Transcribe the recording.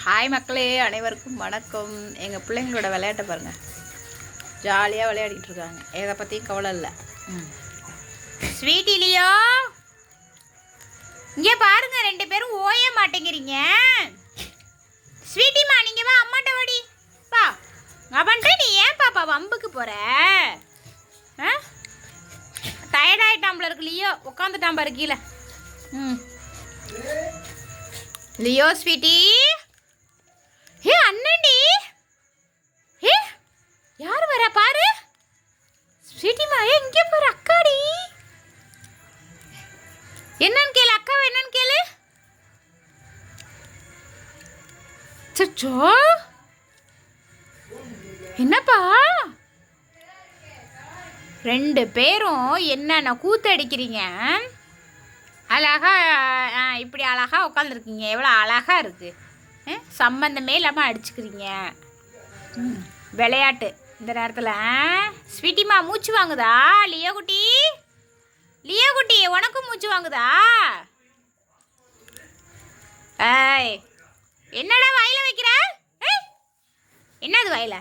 Hi மக்களே அனைவருக்கும் வணக்கம். எங்கள் பிள்ளைங்களோட விளையாட்டை பாருங்கள் ஜாலியாக விளையாடிட்டு இருக்காங்க. எதை பற்றியும் கவலை இல்லை. ம். ஸ்வீட் இல்லையோ இங்கே பாருங்க ரெண்டு பேரும் ஓய மாட்டேங்கிறீங்க. ஸ்வீட்டிமா நீங்கள் வா அம்மாட்ட வாடி. பா அவன்ட்டு நீ ஏன் பாப்பா வம்புக்கு போகிற ஆ? டயர்டாயிட்டாம்பல இருக்கு லியோ. உட்காந்துட்டான் பாரு கீழே. ம். Leo sweetie. என்னன்னு கேளு அக்காவை என்னன்னு கேளு. சச்சோ என்னப்பா? ரெண்டு பேரும் என்னென்ன கூத்தடிக்கிறீங்க? அழகா ஆ, இப்படி அழகாக உட்காந்துருக்கீங்க எவ்வளோ அழகாக இருக்குது சம்மந்தமே இல்லாமல் அடிச்சுக்கிறீங்க. விளையாட்டு இந்த நேரத்தில் ஸ்வீட்டிமா மூச்சு வாங்குதா லியோ குட்டி? குட்டி மூச்சு வாங்குதா? ஏய் என்னடா வாயில வைக்கிற? என்னது வாயில?